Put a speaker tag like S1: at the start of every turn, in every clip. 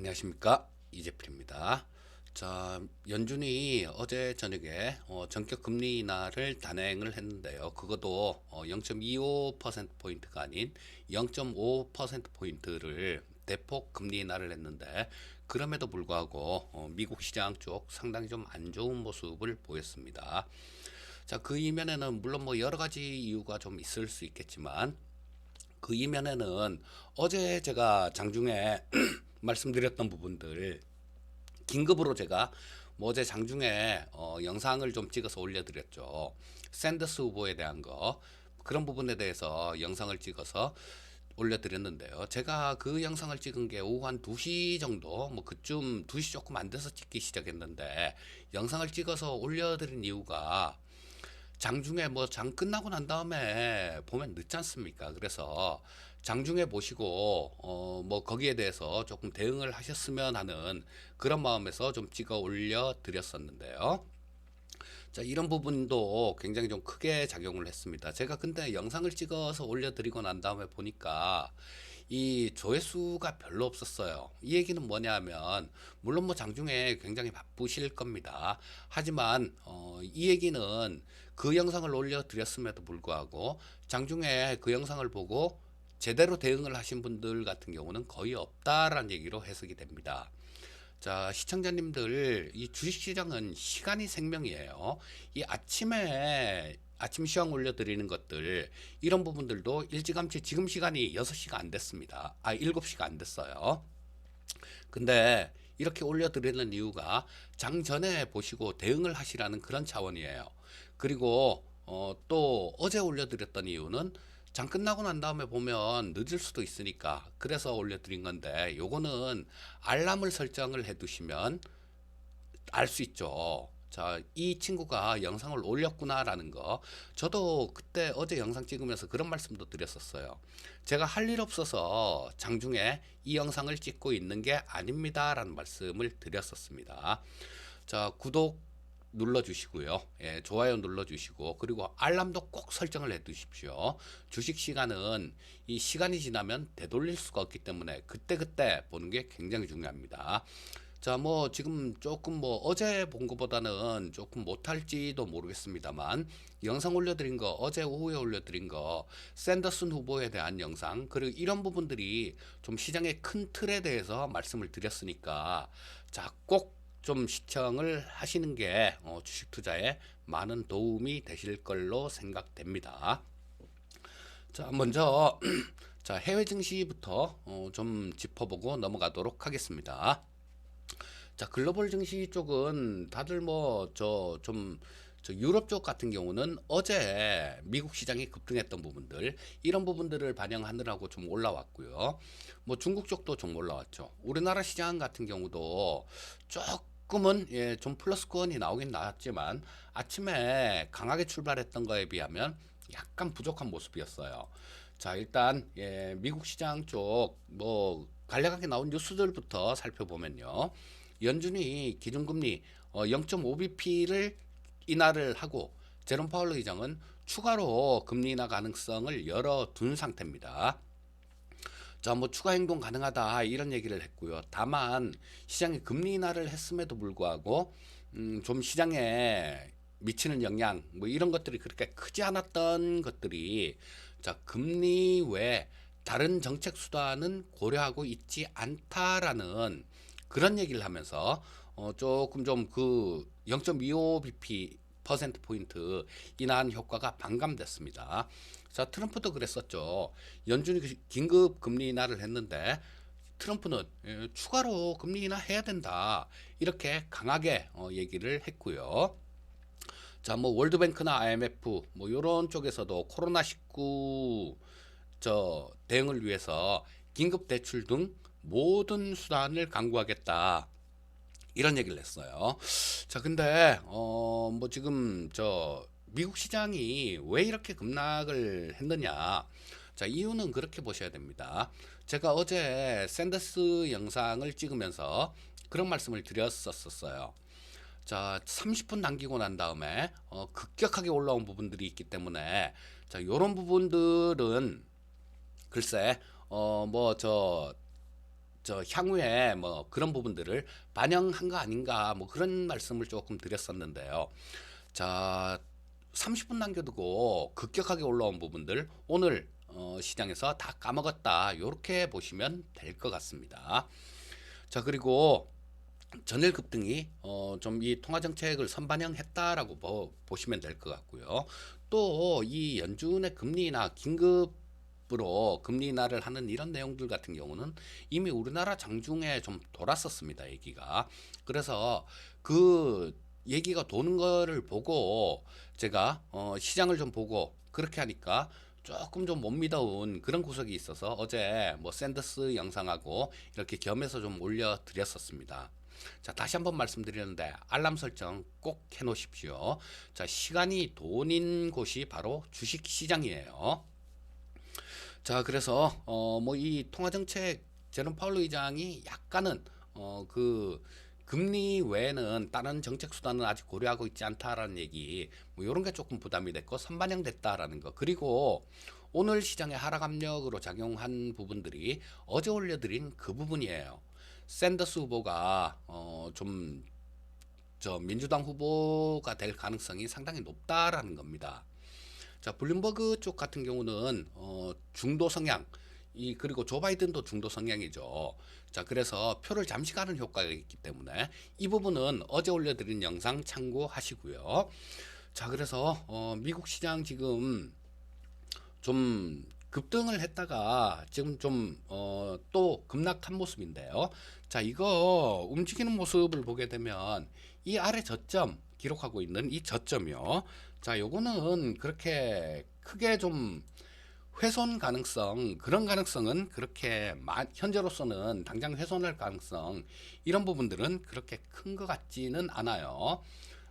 S1: 안녕하십니까 이재필입니다. 자 연준이 어제 저녁에 어, 전격 금리 인하를 단행을 했는데요. 그것도 어, 0.25% 포인트가 아닌 0.5% 포인트를 대폭 금리 인하를 했는데 그럼에도 불구하고 어, 미국 시장 쪽 상당히 좀 안 좋은 모습을 보였습니다. 자그 이면에는 물론 뭐 여러 가지 이유가 좀 있을 수 있겠지만 그 이면에는 어제 제가 장중에 말씀드렸던 부분들 긴급으로 제가 뭐 어제 장중에 어, 영상을 좀 찍어서 올려드렸죠. 샌더스 후보에 대한 거 그런 부분에 대해서 영상을 찍어서 올려드렸는데요. 제가 그 영상을 찍은 게 오후 한 2시 정도, 뭐 그쯤 2시 조금 안 돼서 찍기 시작했는데 영상을 찍어서 올려드린 이유가 장중에 뭐 장 끝나고 난 다음에 보면 늦지 않습니까? 그래서 장중에 보시고 어 뭐 거기에 대해서 조금 대응을 하셨으면 하는 그런 마음에서 좀 찍어 올려 드렸었는데요. 자, 이런 부분도 굉장히 좀 크게 작용을 했습니다. 제가 근데 영상을 찍어서 올려드리고 난 다음에 보니까 이 조회수가 별로 없었어요. 이 얘기는 뭐냐면, 물론 뭐 장중에 굉장히 바쁘실 겁니다. 하지만, 어, 이 얘기는 그 영상을 올려드렸음에도 불구하고, 장중에 그 영상을 보고 제대로 대응을 하신 분들 같은 경우는 거의 없다라는 얘기로 해석이 됩니다. 자, 시청자님들, 이 주식시장은 시간이 생명이에요. 이 아침에 아침 시황 올려드리는 것들, 이런 부분들도 일찌감치 지금 시간이 6시가 안 됐습니다. 아, 7시가 안 됐어요. 근데 이렇게 올려드리는 이유가 장 전에 보시고 대응을 하시라는 그런 차원이에요. 그리고 어, 또 어제 올려드렸던 이유는 장 끝나고 난 다음에 보면 늦을 수도 있으니까 그래서 올려드린 건데 요거는 알람을 설정을 해 두시면 알 수 있죠. 자, 이 친구가 영상을 올렸구나라는 거. 저도 그때 어제 영상 찍으면서 그런 말씀도 드렸었어요. 제가 할 일 없어서 장중에 이 영상을 찍고 있는 게 아닙니다라는 말씀을 드렸었습니다. 자, 구독 눌러주시고요. 예, 좋아요 눌러주시고 그리고 알람도 꼭 설정을 해두십시오. 주식 시간은 이 시간이 지나면 되돌릴 수가 없기 때문에 그때 그때 보는 게 굉장히 중요합니다. 자, 뭐 지금 조금 뭐 어제 본 것보다는 조금 못할지도 모르겠습니다만 영상 올려드린 거 어제 오후에 올려드린 거 샌더슨 후보에 대한 영상 그리고 이런 부분들이 좀 시장의 큰 틀에 대해서 말씀을 드렸으니까 자 꼭 좀 시청을 하시는 게 어, 주식 투자에 많은 도움이 되실 걸로 생각됩니다. 자, 먼저 자, 해외 증시부터 어, 좀 짚어보고 넘어가도록 하겠습니다. 자, 글로벌 증시 쪽은 다들 뭐 저좀 저 유럽 쪽 같은 경우는 어제 미국 시장이 급등했던 부분들 이런 부분들을 반영하느라고 좀 올라왔고요. 뭐 중국 쪽도 좀 올라왔죠. 우리나라 시장 같은 경우도 조금 은 예, 좀 플러스권이 나오긴 나왔지만 아침에 강하게 출발했던 거에 비하면 약간 부족한 모습이었어요. 자, 일단 예, 미국 시장 쪽 뭐 간략하게 나온 뉴스들부터 살펴보면요. 연준이 기준금리 어, 0.5bp를 인하를 하고 제롬 파월 의장은 추가로 금리 인하 가능성을 열어둔 상태입니다. 자, 뭐 추가 행동 가능하다 이런 얘기를 했고요. 다만 시장이 금리 인하를 했음에도 불구하고 음, 좀 시장에 미치는 영향 뭐 이런 것들이 그렇게 크지 않았던 것들이 자, 금리 외 다른 정책 수단은 고려하고 있지 않다라는 그런 얘기를 하면서 어 조금 좀 그 0.25bp 퍼센트 포인트 인하한 효과가 반감됐습니다. 자, 트럼프도 그랬었죠. 연준이 그 긴급 금리 인하를 했는데 트럼프는 예, 추가로 금리 인하 해야 된다. 이렇게 강하게 어, 얘기를 했고요. 자, 뭐 월드뱅크나 IMF 뭐 요런 쪽에서도 코로나 19저 대응을 위해서 긴급 대출 등 모든 수단을 강구하겠다. 이런 얘기를 했어요. 자, 근데 어 뭐 지금 저 미국 시장이 왜 이렇게 급락을 했느냐? 자, 이유는 그렇게 보셔야 됩니다. 제가 어제 샌더스 영상을 찍으면서 그런 말씀을 드렸었어요. 자, 30분 남기고 난 다음에 어, 급격하게 올라온 부분들이 있기 때문에 자, 요런 부분들은 글쎄 어, 뭐저 저 향후에 뭐 그런 부분들을 반영한 거 아닌가 뭐 그런 말씀을 조금 드렸었는데요. 자, 30분 남겨두고 급격하게 올라온 부분들 오늘 어, 시장에서 다 까먹었다. 이렇게 보시면 될 것 같습니다. 자, 그리고 전일 급등이 어, 좀 이 통화 정책을 선반영했다라고 보, 보시면 될 것 같고요. 또 이 연준의 금리나 긴급 으로 금리 인하를 하는 이런 내용들 같은 경우는 이미 우리나라 장중에 좀 돌았었습니다. 얘기가. 그래서 그 얘기가 도는 거를 보고 제가 어, 시장을 좀 보고 그렇게 하니까 조금 좀 못 믿어온 그런 구석이 있어서 어제 뭐 샌더스 영상하고 이렇게 겸해서 좀 올려드렸었습니다. 자, 다시 한번 말씀드리는데 알람 설정 꼭 해놓으십시오. 자, 시간이 돈인 곳이 바로 주식 시장이에요. 자, 그래서 어 뭐 이 통화 정책 제롬 파월 의장이 약간은 어 그 금리 외에는 다른 정책 수단은 아직 고려하고 있지 않다라는 얘기 뭐 이런 게 조금 부담이 됐고 선반영됐다라는 거 그리고 오늘 시장의 하락 압력으로 작용한 부분들이 어제 올려드린 그 부분이에요. 샌더스 후보가 어 좀 저 민주당 후보가 될 가능성이 상당히 높다라는 겁니다. 자, 블룸버그 쪽 같은 경우는 어, 중도 성향, 이 그리고 조 바이든도 중도 성향이죠. 자, 그래서 표를 잠시 가는 효과가 있기 때문에 이 부분은 어제 올려드린 영상 참고하시고요. 자, 그래서 어, 미국 시장 지금 좀 급등을 했다가 지금 좀 어, 또 급락한 모습인데요. 자, 이거 움직이는 모습을 보게 되면 이 아래 저점 기록하고 있는 이 저점이요. 자, 요거는 그렇게 크게 좀 훼손 가능성 그런 가능성은 그렇게 마, 현재로서는 당장 훼손할 가능성 이런 부분들은 그렇게 큰 것 같지는 않아요.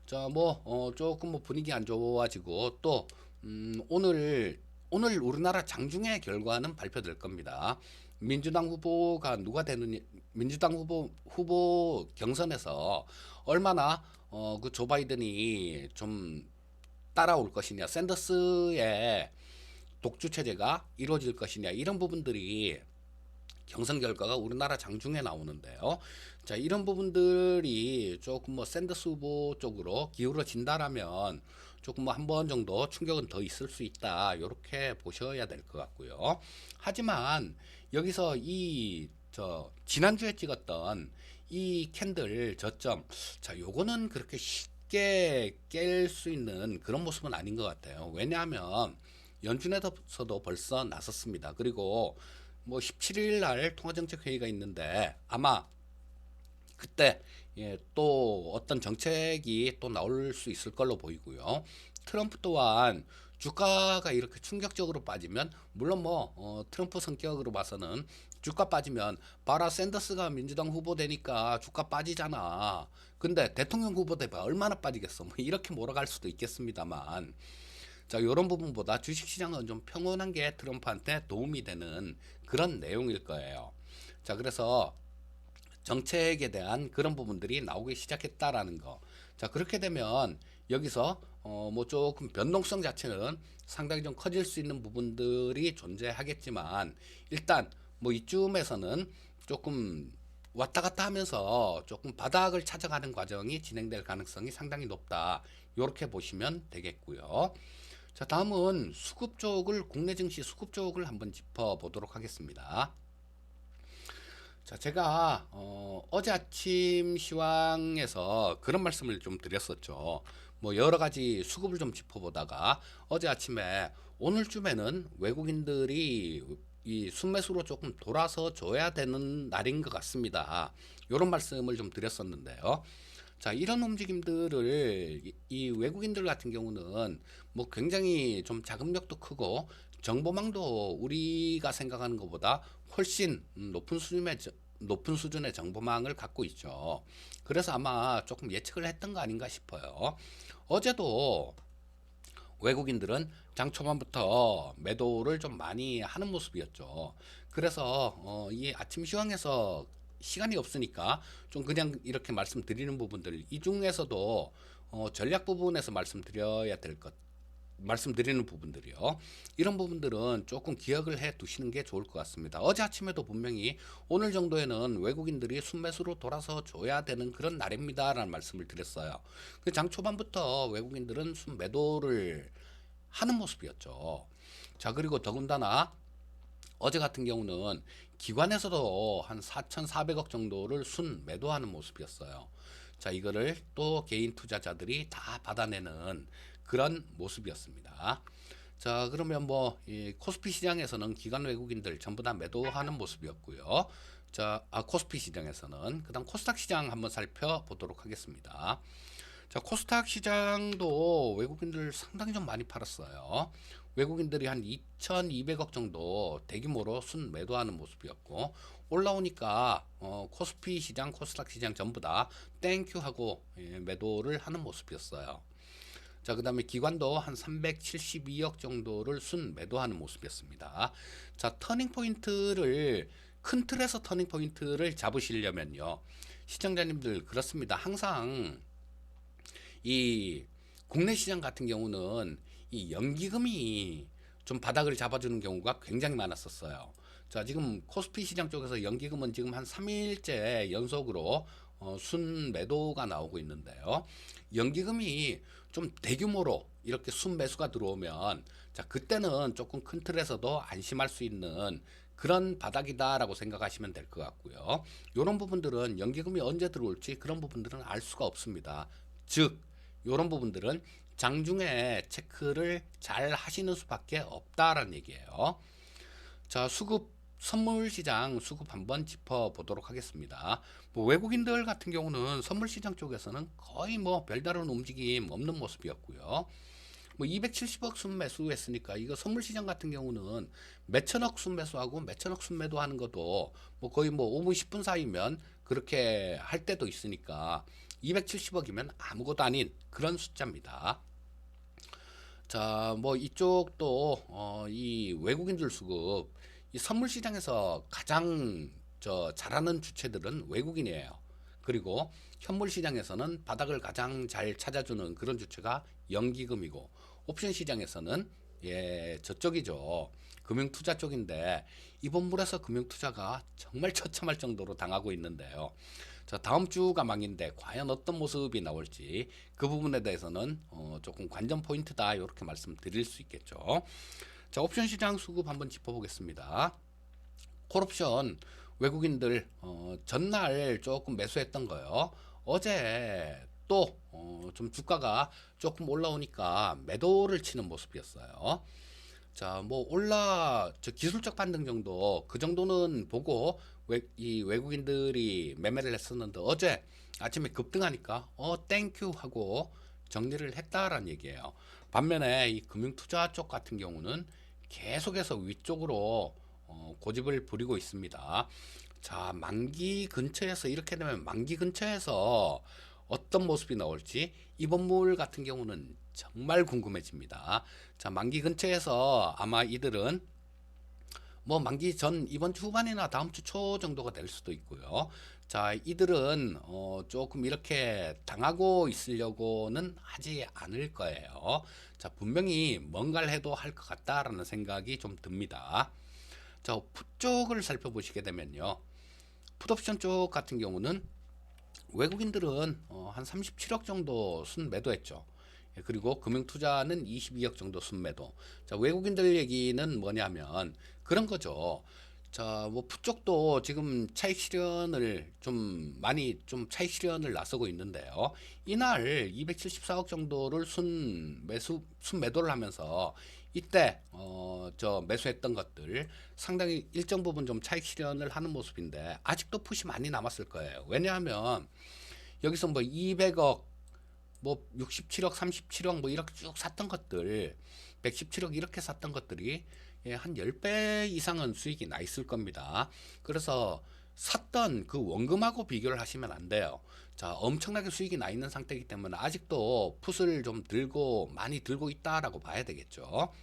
S1: 자뭐 어, 조금 뭐 분위기 안 좋아지고 또 음, 오늘 오늘 우리나라 장중의 결과는 발표될 겁니다. 민주당 후보가 누가 되느냐 민주당 후보 후보 경선에서 얼마나 어, 그 조 바이든이 좀 따라올 것이냐 샌더스의 독주 체제가 이루어질 것이냐 이런 부분들이 경선 결과가 우리나라 장중에 나오는데요. 자 이런 부분들이 조금 뭐 샌더스 후보 쪽으로 기울어진다라면 조금 뭐 한 번 정도 충격은 더 있을 수 있다 이렇게 보셔야 될 것 같고요. 하지만 여기서 이 저 지난주에 찍었던 이 캔들 저점 자 요거는 그렇게 쉽게 깰 수 있는 그런 모습은 아닌 것 같아요. 왜냐하면 연준에서도 벌써 나섰습니다. 그리고 뭐 17일 날 통화정책 회의가 있는데 아마 그때 예, 또 어떤 정책이 또 나올 수 있을 걸로 보이고요. 트럼프 또한 주가가 이렇게 충격적으로 빠지면 물론 뭐 어, 트럼프 성격으로 봐서는 주가 빠지면 바라 샌더스가 민주당 후보 되니까 주가 빠지잖아. 근데 대통령 후보 되면 얼마나 빠지겠어? 뭐 이렇게 몰아갈 수도 있겠습니다만 자, 이런 부분보다 주식시장은 좀 평온한 게 트럼프한테 도움이 되는 그런 내용일 거예요. 자, 그래서 정책에 대한 그런 부분들이 나오기 시작했다라는 거. 자, 그렇게 되면 여기서 어, 뭐 조금 변동성 자체는 상당히 좀 커질 수 있는 부분들이 존재하겠지만 일단 뭐 이쯤에서는 조금 왔다 갔다 하면서 조금 바닥을 찾아가는 과정이 진행될 가능성이 상당히 높다. 이렇게 보시면 되겠고요. 자, 다음은 수급 쪽을 국내 증시 수급 쪽을 한번 짚어 보도록 하겠습니다. 자, 제가 어, 어제 아침 시황에서 그런 말씀을 좀 드렸었죠. 뭐 여러 가지 수급을 좀 짚어보다가 어제 아침에 오늘쯤에는 외국인들이 이 순매수로 조금 돌아서 줘야 되는 날인 것 같습니다. 이런 말씀을 좀 드렸었는데요. 자, 이런 움직임들을 이, 이 외국인들 같은 경우는 뭐 굉장히 좀 자금력도 크고 정보망도 우리가 생각하는 것보다 훨씬 높은 수준의 저- 높은 수준의 정보망을 갖고 있죠. 그래서 아마 조금 예측을 했던 거 아닌가 싶어요. 어제도 외국인들은 장 초반부터 매도를 좀 많이 하는 모습이었죠. 그래서 어, 이 아침 시황에서 시간이 없으니까 좀 그냥 이렇게 말씀드리는 부분들 이 중에서도 어, 전략 부분에서 말씀드려야 될 것 말씀드리는 부분들이요. 이런 부분들은 조금 기억을 해 두시는 게 좋을 것 같습니다. 어제 아침에도 분명히 오늘 정도에는 외국인들이 순매수로 돌아서 줘야 되는 그런 날입니다 라는 말씀을 드렸어요. 그 장 초반부터 외국인들은 순매도를 하는 모습이었죠. 자, 그리고 더군다나 어제 같은 경우는 기관에서도 한 4,400억 정도를 순 매도하는 모습이었어요. 자, 이거를 또 개인 투자자들이 다 받아내는 그런 모습이었습니다. 자, 그러면 뭐, 이 코스피 시장에서는 기관 외국인들 전부 다 매도하는 모습이었고요. 자, 아, 코스피 시장에서는. 그 다음 코스닥 시장 한번 살펴보도록 하겠습니다. 자, 코스닥 시장도 외국인들 상당히 좀 많이 팔았어요. 외국인들이 한 2,200억 정도 대규모로 순 매도하는 모습이었고 올라오니까 어, 코스피 시장, 코스닥 시장 전부 다 땡큐 하고 예, 매도를 하는 모습이었어요. 자, 그 다음에 기관도 한 372억 정도를 순 매도하는 모습이었습니다. 자, 터닝 포인트를 큰 틀에서 터닝 포인트를 잡으시려면요. 시청자님들 그렇습니다. 항상 이 국내 시장 같은 경우는 이 연기금이 좀 바닥을 잡아주는 경우가 굉장히 많았었어요. 자, 지금 코스피 시장 쪽에서 연기금은 지금 한 3일째 연속으로 어, 순 매도가 나오고 있는데요. 연기금이 좀 대규모로 이렇게 순 매수가 들어오면 자, 그때는 조금 큰 틀에서도 안심할 수 있는 그런 바닥이다라고 생각하시면 될 것 같고요. 이런 부분들은 연기금이 언제 들어올지 그런 부분들은 알 수가 없습니다. 즉, 이런 부분들은 장중에 체크를 잘 하시는 수밖에 없다라는 얘기예요. 자, 수급 선물 시장 수급 한번 짚어 보도록 하겠습니다. 뭐 외국인들 같은 경우는 선물 시장 쪽에서는 거의 뭐 별다른 움직임 없는 모습이었고요. 뭐 270억 순매수했으니까 이거 선물 시장 같은 경우는 몇천억 순매수하고 몇천억 순매도 하는 것도 뭐 거의 뭐 5분 10분 사이면 그렇게 할 때도 있으니까 270억이면 아무것도 아닌 그런 숫자입니다. 자, 뭐 이쪽도 어, 이 외국인들 수급 이 선물 시장에서 가장 저 잘하는 주체들은 외국인이에요. 그리고 현물 시장에서는 바닥을 가장 잘 찾아주는 그런 주체가 연기금이고 옵션 시장에서는 예 저쪽이죠. 금융 투자 쪽인데 이번 물에서 금융 투자가 정말 처참할 정도로 당하고 있는데요. 자 다음 주가 망인데 과연 어떤 모습이 나올지 그 부분에 대해서는 어, 조금 관전 포인트다 이렇게 말씀드릴 수 있겠죠. 자 옵션 시장 수급 한번 짚어보겠습니다. 콜옵션 외국인들 어, 전날 조금 매수했던 거요. 어제 또 어, 좀 주가가 조금 올라오니까 매도를 치는 모습이었어요. 자, 뭐 올라 저 기술적 반등 정도 그 정도는 보고 외, 이 외국인들이 매매를 했었는데 어제 아침에 급등하니까 어 땡큐 하고 정리를 했다라는 얘기예요. 반면에 이 금융투자 쪽 같은 경우는 계속해서 위쪽으로 어, 고집을 부리고 있습니다. 자, 만기 근처에서 이렇게 되면 만기 근처에서 어떤 모습이 나올지 이번 물 같은 경우는 정말 궁금해집니다. 자, 만기 근처에서 아마 이들은 뭐 만기 전 이번 주 후반이나 다음 주 초 정도가 될 수도 있고요. 자, 이들은 어 조금 이렇게 당하고 있으려고는 하지 않을 거예요. 자, 분명히 뭔가를 해도 할 것 같다라는 생각이 좀 듭니다. 자, 풋 쪽을 살펴보시게 되면요. 풋옵션 쪽 같은 경우는 외국인들은 어, 한 37억 정도 순 매도했죠. 예, 그리고 금융투자는 22억 정도 순매도. 자, 외국인들 얘기는 뭐냐면 그런 거죠. 자, 뭐 푸쪽도 지금 차익 실현을 좀 많이 좀 차익 실현을 나서고 있는데요. 이날 274억 정도를 순 매수 순 매도를 하면서 이때 어 저 매수했던 것들 상당히 일정 부분 좀 차익 실현을 하는 모습인데 아직도 푸시 많이 남았을 거예요. 왜냐하면 여기서 뭐 200억 뭐 67억, 37억 뭐 이렇게 쭉 샀던 것들 117억 이렇게 샀던 것들이 예, 한 10배 이상은 수익이 나 있을 겁니다. 그래서 샀던 그 원금하고 비교를 하시면 안 돼요. 자, 엄청나게 수익이 나 있는 상태이기 때문에 아직도 풋을 좀 들고 많이 들고 있다라고 봐야 되겠죠.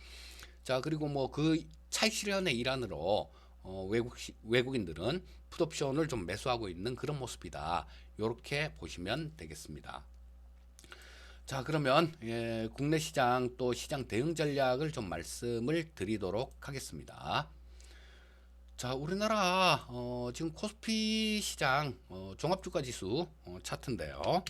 S1: 자, 그리고 뭐 그 차익 실현의 일환으로 어, 외국 시, 외국인들은 풋옵션을 좀 매수하고 있는 그런 모습이다. 이렇게 보시면 되겠습니다. 자, 그러면 예, 국내 시장 또 시장 대응 전략을 좀 말씀을 드리도록 하겠습니다. 자, 우리나라 어, 지금 코스피 시장 어, 종합주가 지수 어, 차트인데요.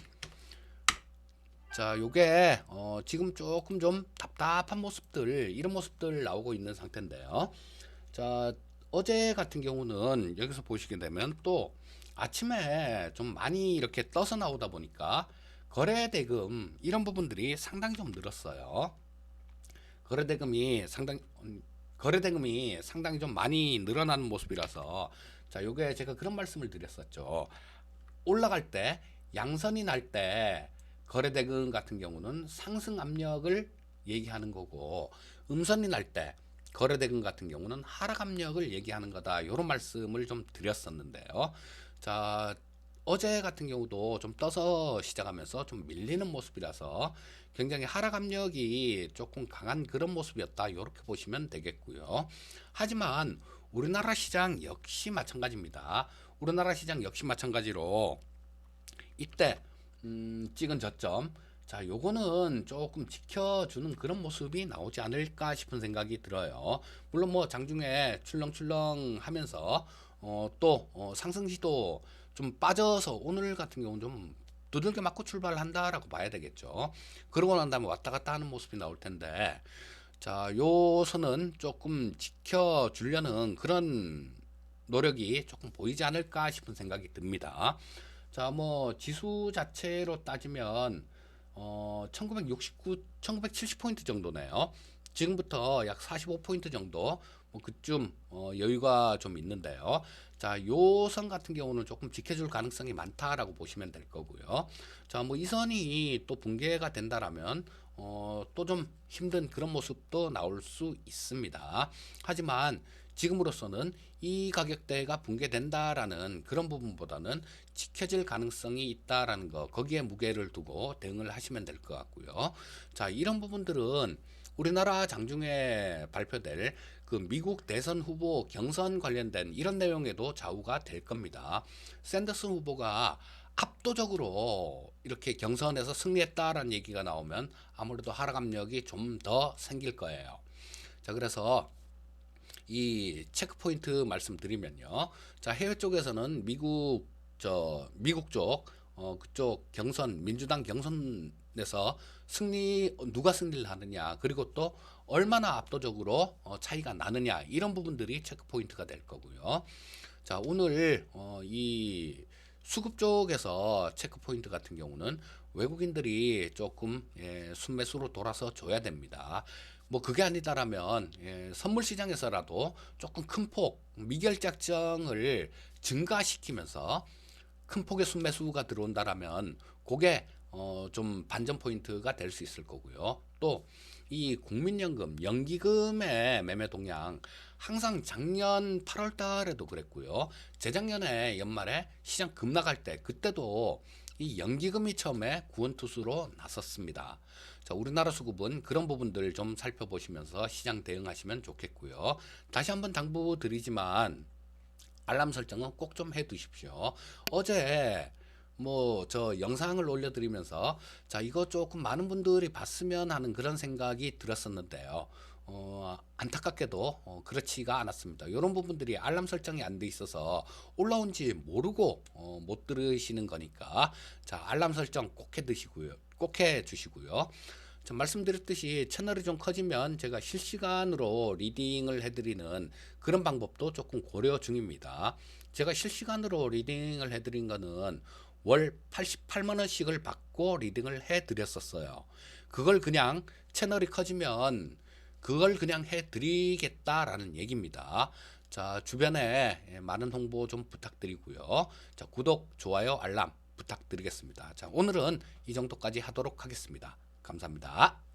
S1: 자, 요게 어, 지금 조금 좀 답답한 모습들 이런 모습들 나오고 있는 상태인데요. 자, 어제 같은 경우는 여기서 보시게 되면 또 아침에 좀 많이 이렇게 떠서 나오다 보니까 거래 대금 이런 부분들이 상당히 좀 늘었어요. 거래 대금이 상당히 음, 거래 대금이 상당히 좀 많이 늘어나는 모습이라서 자, 요게 제가 그런 말씀을 드렸었죠. 올라갈 때 양선이 날 때 거래 대금 같은 경우는 상승 압력을 얘기하는 거고 음선이 날 때 거래 대금 같은 경우는 하락 압력을 얘기하는 거다. 이런 말씀을 좀 드렸었는데요. 자, 어제 같은 경우도 좀 떠서 시작하면서 좀 밀리는 모습이라서 굉장히 하락 압력이 조금 강한 그런 모습이었다. 이렇게 보시면 되겠고요. 하지만 우리나라 시장 역시 마찬가지입니다. 우리나라 시장 역시 마찬가지로 이때 음, 찍은 저점 자 요거는 조금 지켜주는 그런 모습이 나오지 않을까 싶은 생각이 들어요 물론 뭐 장중에 출렁출렁 하면서 어, 또 어, 상승시도 좀 빠져서 오늘 같은 경우는 좀 두들겨 맞고 출발한다라고 봐야 되겠죠 그러고 난 다음에 왔다 갔다 하는 모습이 나올 텐데 자 요 선은 조금 지켜 주려는 그런 노력이 조금 보이지 않을까 싶은 생각이 듭니다. 자, 뭐 지수 자체로 따지면 어 1969, 1970포인트 정도네요. 지금부터 약 45포인트 정도 뭐 그쯤 어, 여유가 좀 있는데요. 자, 요 선 같은 경우는 조금 지켜줄 가능성이 많다라고 보시면 될 거고요. 자, 뭐 이 선이 또 붕괴가 된다라면 어, 또 좀 힘든 그런 모습도 나올 수 있습니다. 하지만 지금으로서는 이 가격대가 붕괴된다라는 그런 부분보다는 지켜질 가능성이 있다라는 거 거기에 무게를 두고 대응을 하시면 될 것 같고요. 자 이런 부분들은 우리나라 장중에 발표될 그 미국 대선 후보 경선 관련된 이런 내용에도 좌우가 될 겁니다. 샌더슨 후보가 압도적으로 이렇게 경선에서 승리했다라는 얘기가 나오면 아무래도 하락 압력이 좀 더 생길 거예요. 자 그래서 이 체크 포인트 말씀드리면요. 자 해외 쪽에서는 미국 저 미국 쪽 어, 그쪽 경선 민주당 경선에서 승리 누가 승리를 하느냐 그리고 또 얼마나 압도적으로 어, 차이가 나느냐 이런 부분들이 체크 포인트가 될 거고요. 자 오늘 어, 이 수급 쪽에서 체크 포인트 같은 경우는 외국인들이 조금 예, 순매수로 돌아서 줘야 됩니다. 뭐 그게 아니다라면 예, 선물 시장에서라도 조금 큰 폭 미결 작정을 증가시키면서 큰 폭의 순매수가 들어온다라면 그게 어, 좀 반전 포인트가 될 수 있을 거고요. 또 이 국민연금, 연기금의 매매 동향 항상 작년 8월 달에도 그랬고요. 재작년에 연말에 시장 급락할 때 그때도 이 연기금이 처음에 구원투수로 나섰습니다. 자, 우리나라 수급은 그런 부분들 좀 살펴보시면서 시장 대응하시면 좋겠고요. 다시 한번 당부 드리지만 알람 설정은 꼭 좀 해 두십시오. 어제 뭐 저 영상을 올려드리면서 자 이거 조금 많은 분들이 봤으면 하는 그런 생각이 들었었는데요. 어, 안타깝게도 어, 그렇지가 않았습니다. 이런 부분들이 알람 설정이 안 돼 있어서 올라온지 모르고 어, 못 들으시는 거니까 자 알람 설정 꼭 해 드시고요. 꼭 해 주시고요. 자, 말씀드렸듯이 채널이 좀 커지면 제가 실시간으로 리딩을 해드리는 그런 방법도 조금 고려 중입니다. 제가 실시간으로 리딩을 해드린 거는 월 88만 원씩을 받고 리딩을 해드렸었어요. 그걸 그냥 채널이 커지면 그걸 그냥 해드리겠다라는 얘기입니다. 자 주변에 많은 홍보 좀 부탁드리고요. 자 구독, 좋아요, 알람 부탁드리겠습니다. 자 오늘은 이 정도까지 하도록 하겠습니다. 감사합니다.